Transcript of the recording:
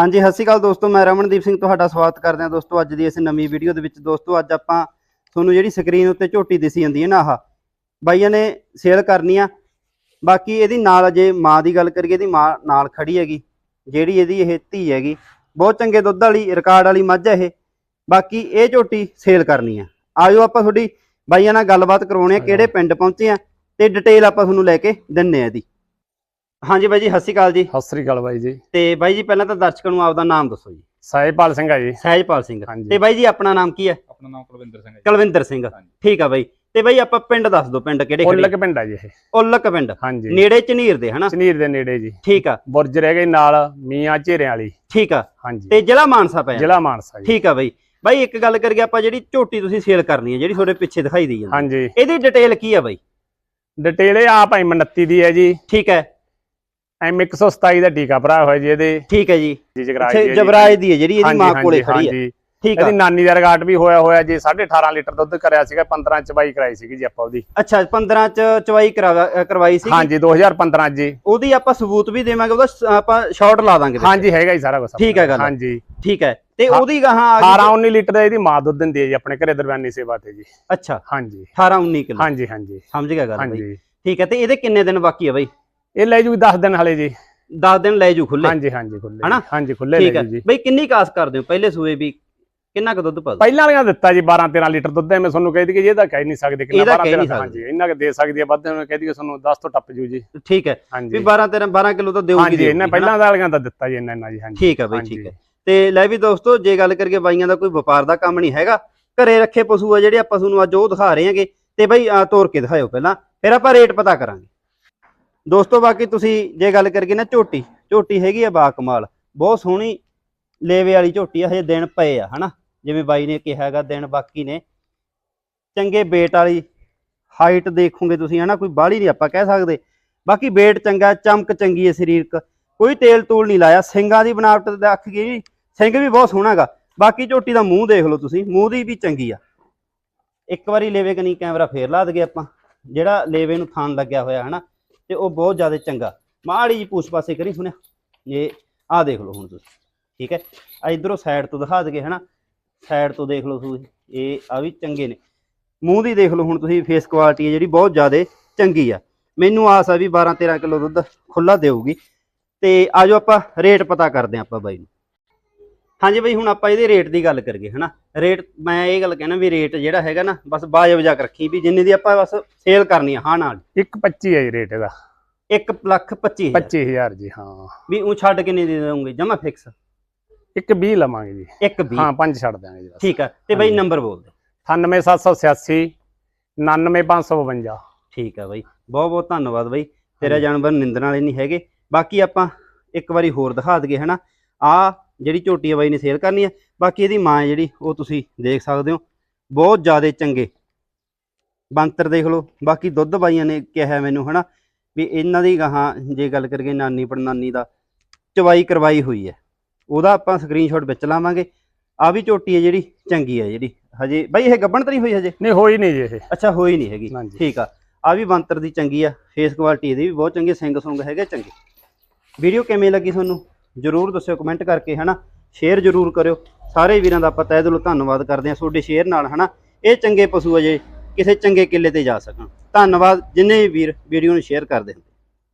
ਹਾਂਜੀ ਸਤਿ ਸ਼੍ਰੀ ਅਕਾਲ ਦੋਸਤੋ ਮੈਂ ਰਮਨਦੀਪ ਸਿੰਘ ਤੁਹਾਡਾ ਸਵਾਗਤ ਕਰਦੇ ਹਾਂ ਦੋਸਤੋ ਅੱਜ ਦੀ ਇਸ ਨਵੀਂ ਵੀਡੀਓ ਦੇ ਵਿੱਚ। ਦੋਸਤੋ ਅੱਜ ਆਪਾਂ ਤੁਹਾਨੂੰ ਜਿਹੜੀ ਸਕਰੀਨ ਉੱਤੇ ਝੋਟੀ ਦਿਸੀ ਜਾਂਦੀ ਹੈ ਨਾ ਆਹ ਬਾਈਆਂ ਨੇ ਸੇਲ ਕਰਨੀ ਆ। ਬਾਕੀ ਇਹਦੀ ਨਾਲ ਜੇ ਮਾਂ ਦੀ ਗੱਲ ਕਰੀਏ ਇਹਦੀ ਮਾਂ ਨਾਲ ਖੜੀ ਹੈਗੀ ਜਿਹੜੀ ਇਹਦੀ ਇਹ ਧੀ ਹੈਗੀ। ਬਹੁਤ ਚੰਗੇ ਦੁੱਧ ਵਾਲੀ ਰਿਕਾਰਡ ਵਾਲੀ ਮੱਝ ਹੈ ਇਹ। ਬਾਕੀ ਇਹ ਝੋਟੀ ਸੇਲ ਕਰਨੀ ਆ। ਆਜੋ ਆਪਾਂ ਤੁਹਾਡੀ ਬਾਈਆਂ ਨਾਲ ਗੱਲਬਾਤ ਕਰਵਾਉਣੇ ਆ ਕਿਹੜੇ ਪਿੰਡ ਪਹੁੰਚੇ ਆ ਤੇ ਡਿਟੇਲ ਆਪਾਂ ਤੁਹਾਨੂੰ ਲੈ ਕੇ ਦਿੰਨੇ ਆ ਇਹਦੀ। ਹਾਂਜੀ ਬਾਈ ਜੀ ਸਤਿ ਸ਼੍ਰੀ ਅਕਾਲ ਜੀ। ਸਤਿ ਸ੍ਰੀ ਅਕਾਲ ਬਾਈ ਜੀ। ਤੇ ਬਾਈ ਜੀ ਪਹਿਲਾਂ ਤਾਂ ਦਰਸ਼ਕਾਂ ਨੂੰ ਆਪਦਾ ਨਾਮ ਦੱਸੋ ਜੀ। ਸਾਹਿਬਪਾਲ ਸਿੰਘ ਆ ਜੀ। ਸਹਿਜਪਾਲ ਸਿੰਘ। ਹਾਂਜੀ। ਤੇ ਬਾਈ ਜੀ ਆਪਣਾ ਨਾਮ ਕੀ ਹੈ? ਆਪਣਾ ਨਾਮ ਕੁਲਵਿੰਦਰ ਸਿੰਘ ਹੈ ਜੀ। ਕੁਲਵਿੰਦਰ ਸਿੰਘ। ਹਾਂਜੀ। ਠੀਕ ਆ ਬਾਈ। ਤੇ ਬਾਈ ਆਪਾਂ ਪਿੰਡ ਦੱਸ ਦਿਓ ਪਿੰਡ ਕਿਹੜੇ ਖੜੇ ਉੱਲਕ ਪਿੰਡ ਆ ਜੀ ਇਹ। ਉੱਲਕ ਪਿੰਡ। ਹਾਂਜੀ। ਨੇੜੇ ਝਨੀਰ ਦੇ ਹਨਾ? ਚਨੀਰ ਦੇ ਨੇੜੇ ਜੀ। ਠੀਕ ਆ। ਬੁਰਜ ਰਹਿ ਗਏ ਨਾਲ ਮੀਆਂ ਝੇਰਿਆਂ ਵਾਲੀ। ਠੀਕ ਆ। ਹਾਂਜੀ। ਤੇ ਜ਼ਿਲ੍ਹਾ ਮਾਨਸਾ ਪਿਆ। ਜ਼ਿਲ੍ਹਾ ਮਾਨਸਾ ਜੀ। ਠੀਕ ਆ ਬਾਈ। ਬਾਈ ਇੱਕ ਗੱਲ ਕਰੀਏ ਆਪਾਂ ਜਿਹੜੀ ਝੋਟੀ ਤੁਸੀਂ ਸੇਲ ਕਰਨੀ ਹੈ ਜਿਹੜੀ ਤੁਹਾਡੇ ਪਿੱਛੇ ਦਿਖਾਈ ਦੀ ਜਾਂਦੀ ਹਾਂਜੀ। ਇਹਦੀ ਡਿਟੇਲ ਕੀ ਆ ਬਾਈ? ਡਿਟੇਲ ਇਹ ਆਪ ਐਮ 29 ਦੀ ਹੈ ਜੀ। ਠੀਕ ਹੈ। ਐਮ 127 ਦਾ ਟੀਕਾ ਭਰਾ ਹੋਇਆ ਜੀ ਇਹਦੇ। ਠੀਕ ਹੈ ਜੀ। ਜੀ ਜਗਰਾਜ ਦੀ ਹੈ ਜੀ। ਦੀ ਹੈ ਜਿਹੜੀ ਇਹਦੀ ਹਾਂਜੀ, ਮਾਂ ਕੋਲੇ ਹਾਂਜੀ, ਖੜੀ ਹੈ। ਹਾਂਜੀ। ਠੀਕ ਇਹਦੀ ਨਾਨੀ ਦਾ ਰਿਕਾਰਡ ਵੀ ਹੋਇਆ ਹੋਇਆ ਜੀ 18.5 ਲੀਟਰ ਦੁੱਧ ਕਰਿਆ ਸੀਗਾ 15 ਚਵਾਈ ਕਰਾਈ ਸੀਗੀ ਜੀ ਆਪਾਂ ਉਹਦੀ। ਅੱਛਾ 15 ਚ ਚਵਾਈ ਕਰਵਾ- ਅ, ਕਰਵਾਈ ਸੀ ਹਾਂਜੀ 2015 ਜੀ। ਉਹਦੀ ਆਪਾਂ ਸਬੂਤ ਵੀ ਦੇਵਾਂਗੇ ਉਹਦਾ ਸ- ਆਪਾਂ ਸ਼ਾਰਟ ਲਾ ਦਾਂਗੇ। ਹਾਂਜੀ ਹੈਗਾ ਜੀ ਸਾਰਾ ਕੁਝ ਠੀਕ ਹੈ ਗੱਲ। ਹਾਂਜੀ। ਠੀਕ ਹੈ। ਤੇ ਹਾਂ। ਉਹਦੀ ਗਾਹਾਂ ਆ 18 ਗਈ 19 ਲੀਟਰ ਦਾ ਇਹਦੀ ਮਾਂ ਦੁੱਧ ਦਿੰਦੀ ਹੈ ਜੀ ਆਪਣੇ ਘਰੇ ਦਰਮਿਆਨੀ ਸੇਵਾ ਤੇ ਜੀ। ਅੱਛਾ। ਹਾਂਜੀ। 18 19 ਕਿਲੋ। ਹਾਂਜੀ ਹਾਂਜੀ। ਸਮਝ ਗਿਆ ਗੱਲ ਬਾਈ। ਹਾਂਜੀ। ਠੀਕ ਹੈ ਤੇ ਇਹਦੇ ਕਿੰਨੇ ਦਿਨ ਬਾਕੀ ਆ ਬਾਈ? ਇਹ ਲੈ ਜੂ 10 ਦਿਨ ਹਲੇ ਜੀ। 10 ਦਿਨ ਲੈ ਜੂ ਖੁੱਲੇ? ਹਾਂਜੀ ਹਾਂਜੀ ਖੁੱਲੇ ਹਨਾ? ਹਾਂਜੀ ਖੁੱਲੇ ਲੈ ਜੂ ਜੀ। ਬਈ ਕਿੰਨੀ ਕਾਸ ਕਰਦੇ ਹੋ ਪਹਿਲੇ ਸੂਏ ਵੀ? ਕਿੰਨਾ ਕੁ ਦੁੱਧ ਪਾ ਪਹਿਲਾਂ ਵਾਲੀਆਂ ਦਿੱਤਾ ਜੀ 12 13 ਲੀਟਰ ਦੁੱਧ ਮੈਂ ਤੁਹਾਨੂੰ ਕਹਿ ਦਈ ਕਿ ਇਹਦਾ ਕਹਿ ਨਹੀਂ ਸਕਦੇ ਕਿੰਨਾ। ਇਹਦਾ 12 ਕਹਿ ਨਹੀਂ 13 ਹਾਂਜੀ ਇੰਨਾ ਕਿ ਦੇ ਸਕਦੀ ਹੈ। ਵੱਧ ਉਹਨੇ ਕਹਿ ਕਿ ਤੁਹਾਨੂੰ 10 ਤੋਂ ਟੱਪ ਜੂ ਜੀ। ਠੀਕ ਹੈ। ਵੀ ਹਾਂਜੀ 12 13 12 ਕਿਲੋ ਤਾਂ ਦੇਊਗੀ ਹਾਂਜੀ ਇਹਨਾਂ ਹਨਾ? ਪਹਿਲਾਂ ਵਾਲੀਆਂ ਦਾ ਦਿੱਤਾ ਜੀ ਇੰਨਾ ਇੰਨਾ ਜੀ ਹਾਂਜੀ। ਠੀਕ ਹੈ ਬਈ। ਠੀਕ ਹੈ। ਤੇ ਲੈ ਵੀ ਦੋਸਤੋ ਜੇ ਗੱਲ ਕਰੀਏ ਬਾਈਆਂ ਦਾ ਕੋਈ ਵਪਾਰ ਦਾ ਕੰਮ ਨਹੀਂ ਹੈਗਾ ਘਰੇ ਰੱਖੇ ਪਸ਼ੂ ਆ ਜਿਹੜੇ ਆਪਾਂ ਤੁਹਾਨੂੰ ਅੱਜ ਉਹ ਦਿਖਾ ਰਹੇ ਹਾਂਗੇ। ਤੇ ਬਈ ਤੋਰ ਕੇ ਦਿਖਾਇਓ ਪਹਿਲਾਂ ਫਿਰ ਆਪਾਂ ਰੇਟ ਪਤਾ ਕਰਾਂਗੇ। ਦੋਸਤੋ, ਬਾਕੀ ਤੁਸੀਂ ਜੇ ਗੱਲ ਕਰੀਏ ਨਾ ਝੋਟੀ ਝੋਟੀ ਹੈਗੀ ਆ ਬਾ ਕਮਾਲ ਬਹੁਤ ਸੋਹਣੀ ਲੇਵੇ ਵਾਲੀ ਝੋਟੀ ਆ, ਹਜੇ ਦਿਨ ਪਏ ਆ, ਹਨਾ? ਜਿਵੇਂ ਬਾਈ ਨੇ ਕਿਹਾ ਹੈਗਾ, ਦਿਨ ਬਾਕੀ ਨੇ। ਚੰਗੇ ਵੇਟ ਵਾਲੀ ਹਾਈਟ ਦੇਖੋਗੇ ਤੁਸੀਂ, ਹਨਾ? ਕੋਈ ਬਾਹਲੀ ਨਹੀਂ ਆਪਾਂ ਕਹਿ ਸਕਦੇ। ਬਾਕੀ ਵੇਟ ਚੰਗਾ, ਚਮਕ ਚੰਗੀ ਹੈ ਸਰੀਰਕ ਕੋਈ ਤੇਲ ਤੂਲ ਨਹੀਂ ਲਾਇਆ, ਸਿੰਗਾਂ ਦੀ ਬਣਾਵਟ ਦੇਖ ਗਈ ਜੀ? ਸਿੰਘ ਵੀ ਬਹੁਤ ਸੋਹਣਾਗਾ ਬਾਕੀ ਝੋਟੀ ਦਾ ਮੂੰਹ ਦੇਖ ਲਓ ਤੁਸੀਂ, ਮੂੰਹ ਦੀ ਵੀ ਚੰਗੀ ਆ। ਇੱਕ ਵਾਰੀ ਲੇਵੇ ਕਨੀ ਕੈਮਰਾ ਫੇਰ ਲਾ ਦਗੇ ਆਪਾਂ, ਜਿਹੜਾ ਲੇਵੇ ਨੂੰ ਥਾਨ ਲੱਗਿਆ ਹੋਇਆ, ਹਨਾ? ਤੇ ਉਹ ਬਹੁਤ ਜ਼ਿਆਦਾ ਚੰਗਾ। ਮਾੜੀ ਜੀ ਪੂਛ ਪਾਸੇ ਕਰੀ ਸੁਣਿਆ। ਇਹ ਆਹ ਦੇਖ ਲਓ ਹੁਣ ਤੁਸੀਂ, ਠੀਕ ਹੈ? ਆ ਇਧਰੋਂ ਸਾਈਡ ਤੋਂ ਦਿਖਾ ਦਗੇ ਹਨਾ? ਸਾਈਡ ਤੋਂ ਦੇਖ ਲਓ ਤੁਸੀਂ, ਇਹ ਆ ਵੀ ਚੰਗੇ ਨੇ। ਮੂੰਹ ਦੀ ਦੇਖ ਲਓ ਹੁਣ ਤੁਸੀਂ ਫੇਸ ਕੁਆਲਿਟੀ ਹੈ ਜਿਹੜੀ, ਬਹੁਤ ਜ਼ਿਆਦਾ ਚੰਗੀ ਆ। ਮੈਨੂੰ ਆਸ ਆ ਵੀ 12 13 ਕਿਲੋ ਦੁੱਧ ਖੁੱਲਾ ਦੇਊਗੀ। ਤੇ ਆਜੋ ਆਪਾਂ ਰੇਟ ਪਤਾ ਕਰਦੇ ਹਾਂ ਆਪਾਂ ਬਾਈ ਨੂੰ। ਹਾਂਜੀ ਬਾਈ ਹੁਣ ਆਪਾਂ ਇਹਦੇ ਰੇਟ ਦੀ ਗੱਲ ਕਰੀਏ ਹਨਾ? ਰੇਟ ਮੈਂ ਇਹ ਗੱਲ ਕਹਿਣਾ ਵੀ ਰੇਟ ਜਿਹੜਾ ਹੈਗਾ ਨਾ ਬਸ ਬਾਜਬ ਜਾ ਕੇ ਰੱਖੀ ਵੀ ਜਿੰਨੇ ਦੀ ਆਪਾਂ ਬਸ ਸੇਲ ਕਰਨੀ ਆ ਹਾਂ ਨਾਲ। 125 ਹੈ ਜੀ ਰੇਟ ਇਹਦਾ। 1 ਲੱਖ 25 25000 ਜੀ ਹਾਂ। ਵੀ ਉਹ ਛੱਡ ਕਿੰਨੇ ਦੇ ਦੋਗੇ ਜਮਾ ਫਿਕਸ ਇੱਕ 20 ਲਵਾਂਗੇ ਜੀ। 1 20 ਹਾਂ ਪੰਜ ਛੱਡ ਦਿਆਂਗੇ ਜੀ ਠੀਕ ਆ ਤੇ ਬਾਈ। ਨੰਬਰ ਬੋਲ ਦੇ 98786 99552 ਠੀਕ ਆ ਬਾਈ ਬਹੁਤ ਬਹੁਤ ਧੰਨਵਾਦ ਬਾਈ। ਤੇਰਾ ਜਾਨਵਰ ਨਿੰਦਣ ਵਾਲੇ ਨਹੀਂ ਹੈਗੇ। ਬਾਕੀ ਆਪਾਂ ਇੱਕ ਵਾਰੀ ਹੋਰ ਦਿਖਾ ਦਈਏ ਹਨਾ? ਆ ਜਿਹੜੀ ਝੋਟੀ ਆ ਬਾਈ ਨੇ ਸੇਲ ਕਰਨੀ ਆ ਬਾਕੀ ਇਹਦੀ ਮਾਂ ਜਿਹੜੀ ਉਹ ਤੁਸੀਂ ਦੇਖ ਸਕਦੇ ਹੋ। ਬਹੁਤ ਜ਼ਿਆਦਾ ਚੰਗੇ। ਬੰਤਰ ਦੇਖ ਲਓ। ਬਾਕੀ ਦੁੱਧ ਬਾਈਆਂ ਨੇ ਕਿਹਾ ਮੈਨੂੰ ਹਨਾ ਵੀ ਇਹਨਾਂ ਦੀ ਗਾਹਾਂ ਜੇ ਗੱਲ ਕਰੀਏ ਨਾਨੀ ਪੜਨਾਨੀ ਦਾ ਚਵਾਈ ਕਰਵਾਈ ਹੋਈ ਹੈ। ਉਹਦਾ ਆਪਾਂ ਸਕਰੀਨਸ਼ਾਟ ਵਿੱਚ ਲਾਵਾਂਗੇ। ਆ ਵੀ ਝੋਟੀ ਹੈ ਜਿਹੜੀ ਚੰਗੀ ਹੈ ਜਿਹੜੀ। ਹਜੇ ਬਾਈ ਇਹ ਗੱਬਣ ਤਾਂ ਨਹੀਂ ਹੋਈ ਹਜੇ? ਨਹੀਂ ਹੋਈ ਨਹੀਂ ਜੀ ਇਹ। ਅੱਛਾ ਹੋਈ ਨਹੀਂ ਹੈਗੀ। ਠੀਕ ਆ। ਆ ਵੀ ਬੰਤਰ ਦੀ ਚੰਗੀ ਆ। ਫੇਸ ਕੁਆਲਿਟੀ ਇਹਦੀ ਵੀ ਬਹੁਤ ਚੰਗੀ ਸਿੰਗ ਸੁੰਗ ਹੈਗੇ ਚੰਗੇ। ਵੀਡੀਓ ਕਿਵੇਂ ਲੱਗੀ ਤੁਹਾਨੂੰ? ਜਰੂਰ ਦੱਸਿਓ ਕਮੈਂਟ ਕਰਕੇ ਹਨਾ ਸ਼ੇਅਰ ਜਰੂਰ ਕਰਿਓ। ਸਾਰੇ ਵੀਰਾਂ ਦਾ ਆਪਾਂ ਤਹਿ ਦਿਲੋਂ ਧੰਨਵਾਦ ਕਰਦੇ ਹਾਂ ਤੁਹਾਡੇ ਸ਼ੇਅਰ ਨਾਲ, ਹਨਾ। ਇਹ ਚੰਗੇ ਪਸ਼ੂ ਅਜੇ ਕਿਸੇ ਚੰਗੇ ਕਿੱਲੇ ਤੇ ਜਾ ਸਕਣ। ਧੰਨਵਾਦ, ਜਿੰਨੇ ਵੀ ਵੀਰ ਵੀਡੀਓ ਨੂੰ ਸ਼ੇਅਰ ਕਰਦੇ ਹਨ